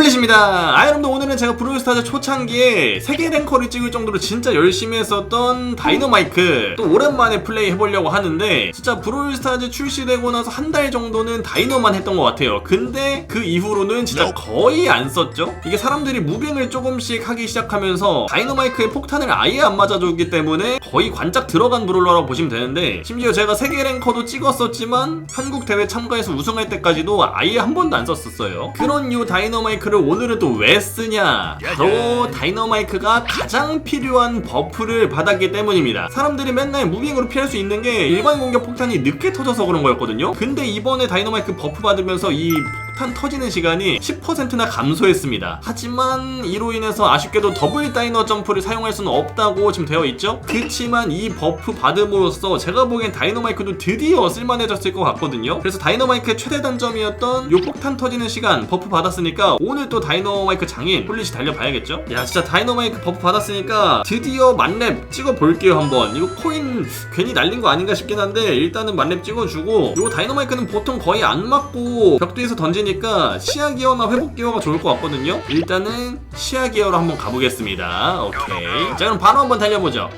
홀라 홀릿입니다. 아 여러분들 오늘은 제가 브롤스타즈 초창기에 세계 랭커를 찍을 정도로 진짜 열심히 했었던 다이너마이크 또 오랜만에 플레이 해보려고 하는데 진짜 브롤스타즈 출시되고 나서 한 달 정도는 다이너만 했던 것 같아요. 근데 그 이후로는 진짜 거의 안 썼죠. 이게 사람들이 무빙을 조금씩 하기 시작하면서 다이너마이크의 폭탄을 아예 안 맞아주기 때문에 거의 관짝 들어간 브롤러라고 보시면 되는데 심지어 제가 세계 랭커도 찍었었지만 한국 대회 참가해서 우승할 때까지도 아예 한 번도 안 썼었어요. 그런 이유 다이너마이크 를 오늘은 또 왜 쓰냐? 바로 다이너마이크가 가장 필요한 버프를 받았기 때문입니다. 사람들이 맨날 무빙으로 피할 수 있는 게 일반 공격 폭탄이 늦게 터져서 그런 거였거든요. 근데 이번에 다이너마이크 버프 받으면서 이 폭탄 터지는 시간이 10%나 감소했습니다. 하지만 이로 인해서 아쉽게도 더블 다이너 점프를 사용할 수는 없다고 지금 되어 있죠. 그렇지만 이 버프 받음으로써 제가 보기엔 다이너마이크도 드디어 쓸만해졌을 것 같거든요. 그래서 다이너마이크의 최대 단점이었던 요 폭탄 터지는 시간 버프 받았으니까 오늘 또 다이너마이크 장인 폴리시 달려봐야겠죠? 야 진짜 다이너마이크 버프 받았으니까 드디어 만렙 찍어볼게요 한번. 이거 코인 괜히 날린 거 아닌가 싶긴 한데 일단은 만렙 찍어주고 요 다이너마이크는 보통 거의 안 맞고 벽 뒤에서 던지 니까 시야 기어나 회복 기어가 좋을 것 같거든요. 일단은 시야 기어로 한번 가보겠습니다. 오케이. 자 그럼 바로 한번 달려보죠.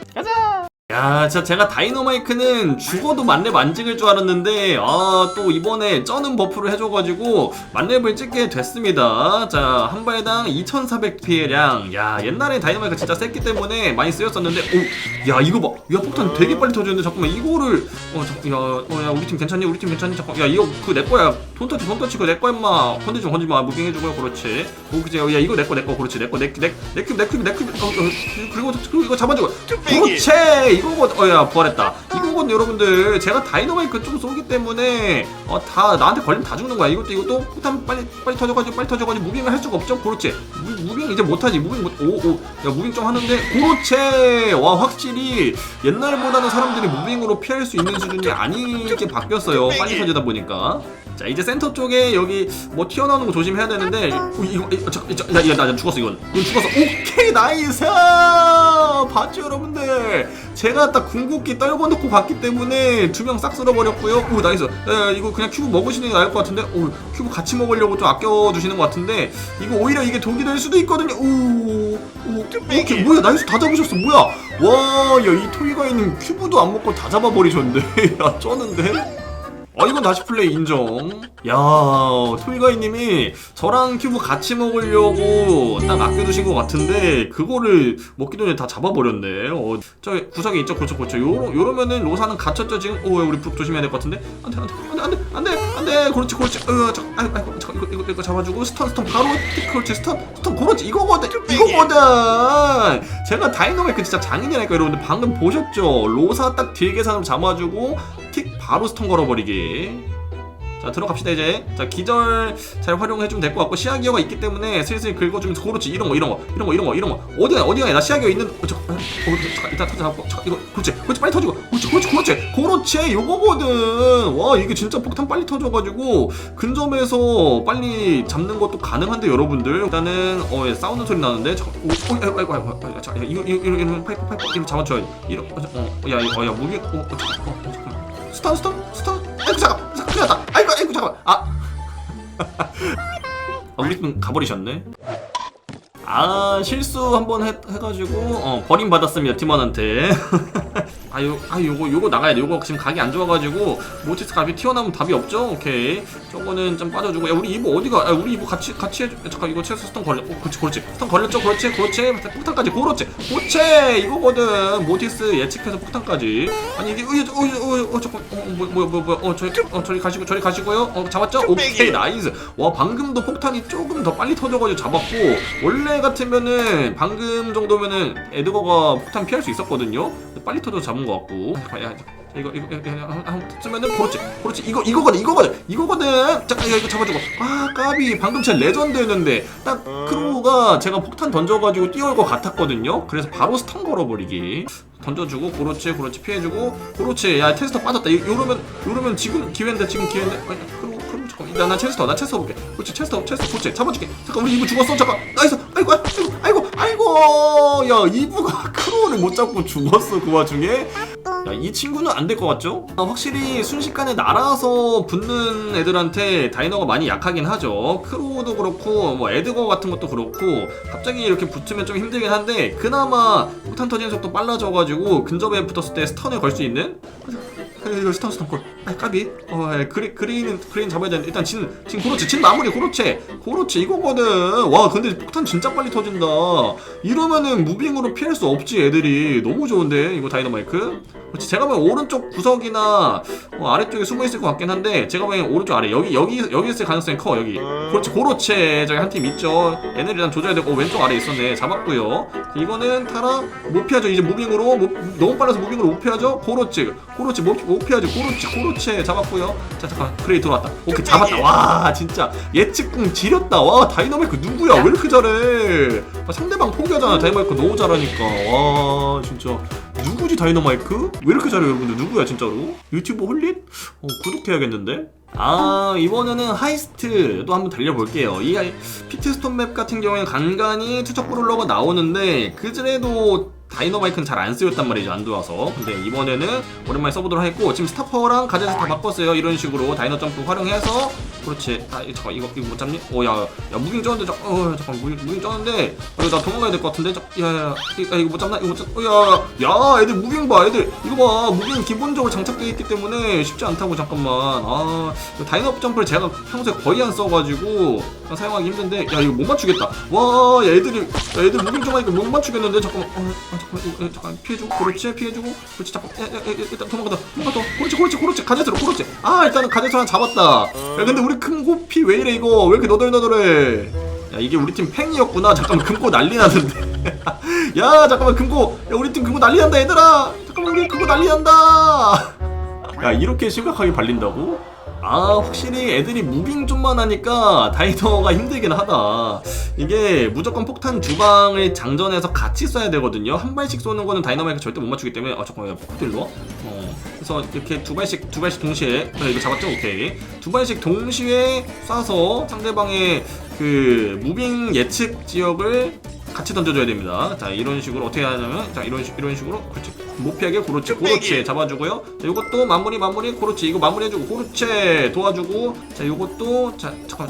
야, 진짜 제가 다이너마이크는 죽어도 만렙 안 찍을 줄 알았는데, 아, 또 이번에 쩌는 버프를 해줘가지고, 만렙을 찍게 됐습니다. 자, 한 발당 2400 피해량. 야, 옛날에 다이너마이크 진짜 셌기 때문에 많이 쓰였었는데, 오, 야, 이거 봐. 야, 폭탄 되게 빨리 터지는데, 잠깐만, 이거를, 어, 잠, 야, 어, 야, 우리 팀 괜찮니? 우리 팀 괜찮니? 잠깐, 야, 이거 그 내 거야. 손 터치, 손 터치, 그내 거야, 임마. 건들지 마, 건들지 마. 무빙해주고요, 그렇지. 오, 그지, 야, 이거 내 거, 내 거, 그렇지. 내 거, 내, 내, 내 큐브, 내 큐브, 내 큐브, 어, 어, 그리고, 그리고 이거 잡아주고. 그렇지! 이거거든 어야 부활했다. 이거거든 여러분들 제가 다이너마이크 좀 쏘기 때문에 어 다 나한테 걸리면 다 죽는 거야. 이것도 이것도 폭탄 빨리 빨리 터져가지고 빨리 터져가지고 무빙을 할 수가 없죠? 그렇지. 무, 무빙 이제 못하지. 무빙 못오오야 무빙 좀 하는데 그렇지. 와 확실히 옛날보다는 사람들이 무빙으로 피할 수 있는 수준이 아니게 바뀌었어요. 빨리 터지다 보니까. 자 이제 센터 쪽에 여기 뭐 튀어나오는 거 조심해야 되는데 어, 이거 이거 잠깐 야, 야, 나, 나 죽었어 이건. 이건 죽었어. 오케이 나이스! 봤죠 여러분들 제가 딱 궁극기 떨궈 놓고 갔기 때문에 두 명 싹 쓸어버렸고요. 오 나이스. 야, 이거 그냥 큐브 먹으시는 게 나을 것 같은데? 오 큐브 같이 먹으려고 좀 아껴주시는 것 같은데? 이거 오히려 이게 독이 될 수도 있거든요. 오오 오케이 뭐야? 나이스. 다 잡으셨어. 뭐야? 와야 이 토이가이님 큐브도 안 먹고 다 잡아버리셨는데 야 쩌는데 아 이건 다시 플레이 인정. 야 토이가이님이 저랑 큐브 같이 먹으려고 딱 아껴두신 것 같은데 그거를 먹기 전에 다 잡아버렸네. 어, 저 구석에 있죠? 그렇죠 그렇죠 요러, 요러면은 로사는 갇혔죠 지금? 오 우리 부- 조심해야 될 것 같은데? 안돼 안돼 안돼 안돼 안돼 그렇지 그렇지. 어, 저, 아이고 아이고 이거, 이거 이거 잡아주고 스턴 스턴. 바로 그렇지. 스턴 스턴. 그렇지. 이거거든. 이거거든 제가 다이너마이크 진짜 장인이라니까 여러분들 방금 보셨죠? 로사 딱 딜 계산으로 잡아주고 틱 바로 스턴 걸어버리기 자 들어갑시다 이제. 자 기절 잘 활용해주면 될 것 같고 시야기어가 있기 때문에 슬슬 긁어주면서 그렇지. 이런 거 이런 거 이런 거 이런 거 이런 거. 어디가 어디가 나 시야기어 있는 어, 저, 어, 잠깐 일단 터져갖고 잠깐 이거 그렇지 그렇지. 빨리 터지고. 그렇지 그렇지 그렇지. 그렇지 요거거든. 와 이게 진짜 폭탄 빨리 터져가지고 근접에서 빨리 잡는 것도 가능한데 여러분들. 일단은 어 예, 싸우는 소리 나는데. 잠깐 오, 오 아이고 아이고 아이고 자 야, 이거 이거 이거 이거 파이프 파이프 이거 잡아줘야 돼 이런. 어야 어야 무기 어, 어, 잠깐, 어, 어, 잠깐. 스턴 스턴 스턴 아이고 잠깐 큰일 났다 아이고 아이고 잠깐 아 아, 우리 팀 가버리셨네. 아 실수 한번 해, 해가지고 어, 버림 받았습니다 팀원한테. 아유 아 요거 요거 나가야 돼. 요거 지금 각이 안 좋아가지고 모티스 갑이 튀어나오면 답이 없죠. 오케이. 저거는 좀 빠져주고 야 우리 이브 어디가? 아, 우리 이브 같이 같이 해줘. 야, 잠깐 이거 체스 스턴 걸려. 어 그렇지 그렇지. 스턴 걸렸죠. 그렇지 그렇지. 폭탄까지 그렇지. 그렇지 이거거든. 모티스 예측해서 폭탄까지. 아니 이게 어어 어, 어, 잠깐 어뭐뭐뭐뭐어 저리 어 저리 가시고 저리 가시고요. 어 잡았죠? 오케이 나이스. 와 방금도 폭탄이 조금 더 빨리 터져가지고 잡았고 원래 같으면은 방금 정도면은 에드거가 폭탄 피할 수 있었거든요. 빨리 터져 잡은 것 같고. 야, 야, 이거 이거 한번 쓰면은 그렇지 그렇지. 이거 이거거든 이거거든. 이거거든. 잠깐 이거, 이거 잡아주고. 아 까비. 방금 진짜 레전드였는데 딱 크로우가 제가 폭탄 던져가지고 뛰어올 것 같았거든요. 그래서 바로 스턴 걸어버리기. 던져주고 그렇지 그렇지. 피해주고 그렇지. 야 테스터 빠졌다. 요- 요러면 요러면 지금 기회인데 지금 기회인데. 아니, 그럼 그럼 잠깐 나나 체스터 나 체스터 볼게. 그렇지 체스터 체스터 그렇지. 잡아줄게. 잠깐 우리 이거 죽었어. 잠깐. 나이스. 아이고 아이고. 아 우와 야 이브가 크로우를 못 잡고 죽었어 그 와중에 야, 이 친구는 안 될 것 같죠? 아, 확실히 순식간에 날아서 붙는 애들한테 다이너가 많이 약하긴 하죠. 크로우도 그렇고, 뭐, 에드거 같은 것도 그렇고, 갑자기 이렇게 붙으면 좀 힘들긴 한데, 그나마 폭탄 터지는 속도 빨라져가지고, 근접에 붙었을 때 스턴을 걸 수 있는? 이거 스턴 스턴 걸. 아 까비. 어 예, 그리 그린은 그린 잡아야 되는데 일단 진, 진 고로치 진 마무리 고로치 고로치 이거거든. 와 근데 폭탄 진짜 빨리 터진다. 이러면은 무빙으로 피할 수 없지 애들이 너무 좋은데 이거 다이너마이크. 그렇지 제가 보면 오른쪽 구석이나 어, 아래쪽에 숨어 있을 것 같긴 한데 제가 보면 오른쪽 아래 여기 여기 여기 있을 가능성이 커 여기. 그렇지 고로치 저기 한 팀 있죠. 얘네를 일단 조져야 되고 어, 왼쪽 아래 있었네 잡았고요. 이거는 타라 못 피하죠 이제 무빙으로 못- 너무 빨라서 무빙으로 못 피하죠. 고로치 고로치 못, 못 피하죠. 고로치 고로치 잡았고요. 자 잠깐 그레이 들어왔다. 오케이 잡았다. 와 진짜 예측궁 지렸다. 와 다이너마이크 누구야? 왜 이렇게 잘해? 아, 상대방 포기하잖아. 다이너마이크 너무 잘하니까. 와 진짜 누구지 다이너마이크? 왜 이렇게 잘해 여러분들? 누구야 진짜로? 유튜브 홀릿? 어, 구독해야겠는데? 아 이번에는 하이스트도 한번 달려볼게요 이 피트스톤 맵 같은 경우에는 간간히 투척 브롤러가 나오는데 그전에도 다이너마이크는 잘 안 쓰였단 말이죠 안 좋아서. 근데 이번에는 오랜만에 써보도록 했고 지금 스타퍼랑 가젯을 다 바꿨어요. 이런 식으로 다이너 점프 활용해서. 그렇지. 아 잠깐 이거 이거 못 잡니? 어야야 무빙 쩌는데 저, 어 잠깐 무빙, 무빙 쩌는데. 어, 나 도망가야 될 것 같은데? 야야야 이거 못 잡나? 이거 못 잡.. 야야 애들 무빙 봐 애들. 이거 봐 무빙 기본적으로 장착되어 있기 때문에 쉽지 않다고 잠깐만. 아 다이너 점프를 제가 평소에 거의 안 써가지고 사용하기 힘든데. 야 이거 못 맞추겠다. 와 야, 애들이 야, 애들 무빙 좀 하니까 못 맞추겠는데? 잠깐만 어, 아, 잠깐만 이거, 이거, 잠깐 피해주고 그렇지 피해주고. 그렇지 잠깐 야, 야, 야, 일단 도망가다 도망가다 그렇지 그렇지 그렇지. 가젯으로 그렇지. 아 일단은 가젯으로 하나 잡았다. 야 근데 우리 금고 피 왜 이래 이거? 왜 이렇게 너덜너덜해? 야 이게 우리 팀 팽이었구나. 잠깐만 금고 난리 나는데. 야 잠깐만 금고. 야 우리 팀 금고 난리 난다 얘들아. 잠깐만 우리 금고 난리 난다. 야 이렇게 심각하게 발린다고? 아 확실히 애들이 무빙 좀만 하니까 다이너가 힘들긴 하다 이게 무조건 폭탄 두 방을 장전해서 같이 쏴야 되거든요 한 발씩 쏘는 거는 다이너마이크 절대 못 맞추기 때문에 아 잠깐만 야 폭도 일로 와? 어 그래서 이렇게 두 발씩 두 발씩 동시에 어, 이거 잡았죠? 오케이 두 발씩 동시에 쏴서 상대방의 그 무빙 예측 지역을 같이 던져줘야 됩니다. 자 이런 식으로 어떻게 하냐면 자 이런 식 이런 식으로 그렇지 못 피하게 그렇지 그렇지 잡아주고요. 자 이것도 마무리 마무리 그렇지 이거 마무리해주고 그렇지 도와주고 자 이것도 자 잠깐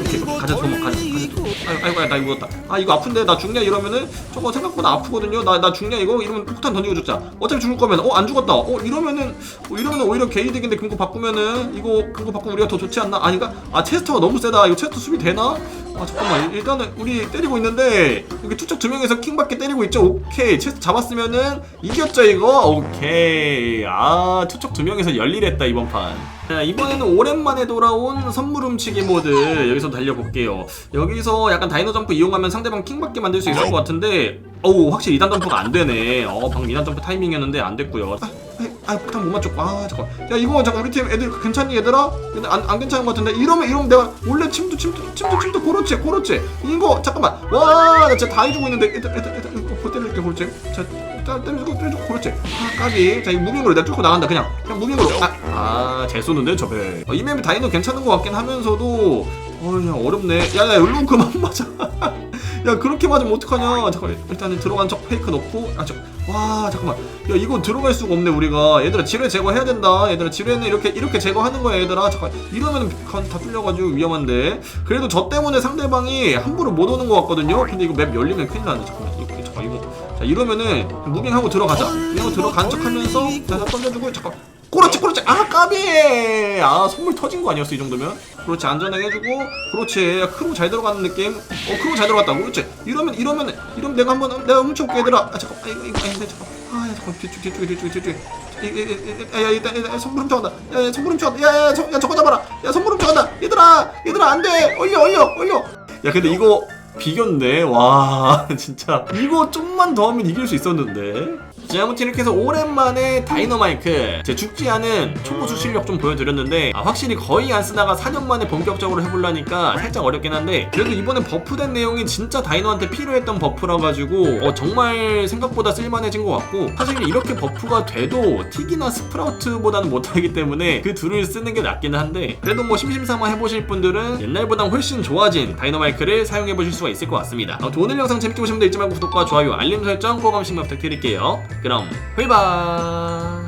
이렇게 가자 도망 가자 가자 아이고 아이고 나 이거 다아 이거 아픈데 나 죽냐 이러면은 저거 생각보다 아프거든요. 나 나 죽냐 이거 이러면 폭탄 던지고 죽자. 어차피 죽을 거면 어 안 죽었다. 어 이러면은 어, 이러면은 오히려 개이득인데 근거 바꾸면은 이거 근거 바꾸면 우리가 더 좋지 않나? 아닌가? 아 체스터가 너무 세다. 이거 체스터 수비 되나? 아 잠깐만 일- 일단은 우리 때리고 있는데 여기 투척 두 명에서 킹밖에 때리고 있죠 오케이 체스터 잡았으면은 이겼죠 이거? 오케이. 아 투척 두 명에서 열일했다 이번 판. 자, 이번에는 오랜만에 돌아온 선물 훔치기 모드. 여기서 달려볼게요. 여기서 약간 다이너 점프 이용하면 상대방 킹받게 만들 수 있을 것 같은데 어우 확실히 2단 점프가 안 되네. 어 방금 2단 점프 타이밍이었는데 안 됐고요. 아, 아, 아 폭탄 못 맞췄고. 아 잠깐 야 이거 잠깐 우리 팀 애들 괜찮니 얘들아? 근데 안, 안 괜찮은 것 같은데. 이러면 이러면 내가 원래 침도 침도 침도 침도 고렇지 고렇지 이거 잠깐만. 와나 진짜 다 해주고 있는데. 일단 일단 일단 이거 때릴게 고렇지 자 일단 때려주고 때려주고 고렇지. 아 까비. 자 이거 무빙으로 내가 뚫고 나간다 그냥. 그냥 무빙으로. 아 아 잘 쏘는데 저배. 어, 이 맵이 다이너 괜찮은 것 같긴 하면서도 어야 어렵네. 야 야 일로 그만 맞아. 야 그렇게 맞으면 어떡하냐. 잠깐 일단은 들어간 척 페이크 넣고. 아저와 잠깐만. 야 이거 들어갈 수가 없네 우리가. 얘들아 지뢰 제거해야 된다. 얘들아 지뢰는 이렇게 이렇게 제거하는 거야 얘들아. 잠깐 이러면은 간- 다 뚫려가지고 위험한데. 그래도 저 때문에 상대방이 함부로 못 오는 것 같거든요. 근데 이거 맵 열리면 큰일 나네 잠깐만 이거, 잠깐 이거 자 이러면은 무빙하고 들어가자 무빙하고 들어간 척 하면서 자 던져주고 잠깐 그렇지 그렇지 아 까비 아 선물 터진 거 아니었어 이 정도면 그렇지 안전하게 해주고 그렇지 야, 크로 잘 들어가는 느낌 어 크로 잘 들어갔다 그렇지 이러면 이러면 이러면 내가 한번 내가 훔쳐올게 얘들아 아 잠깐 아 이거 이거 아닌데 잠깐 아야 잠깐 뒤쪽 뒤쪽에 뒤쪽에 뒤쪽에 야야 일단 선물 훔쳐간다 야야 선물 훔쳐간다 야야 야 저거 잡아라 야 선물 훔쳐간다 얘들아 얘들아 안돼 올려 올려 올려 야 근데 이거 비겼네. 와 진짜. 이거 좀만 더 하면 이길 수 있었는데 자, 아무튼 이렇게 해서 오랜만에 다이너마이크 제 죽지 않은 초고수 실력 좀 보여드렸는데 아, 확실히 거의 안 쓰다가 4년 만에 본격적으로 해보려니까 살짝 어렵긴 한데 그래도 이번에 버프된 내용이 진짜 다이너한테 필요했던 버프라 가지고 어, 정말 생각보다 쓸만해진 것 같고 사실 이렇게 버프가 돼도 틱이나 스프라우트보다는 못하기 때문에 그 둘을 쓰는 게 낫긴 한데 그래도 뭐 심심삼아 해보실 분들은 옛날보다 훨씬 좋아진 다이너마이크를 사용해보실 수가 있을 것 같습니다. 아무튼 오늘 영상 재밌게 보시면 잊지 말고 구독과 좋아요 알림 설정 꼭 한 번씩만 부탁드릴게요 그럼 후이바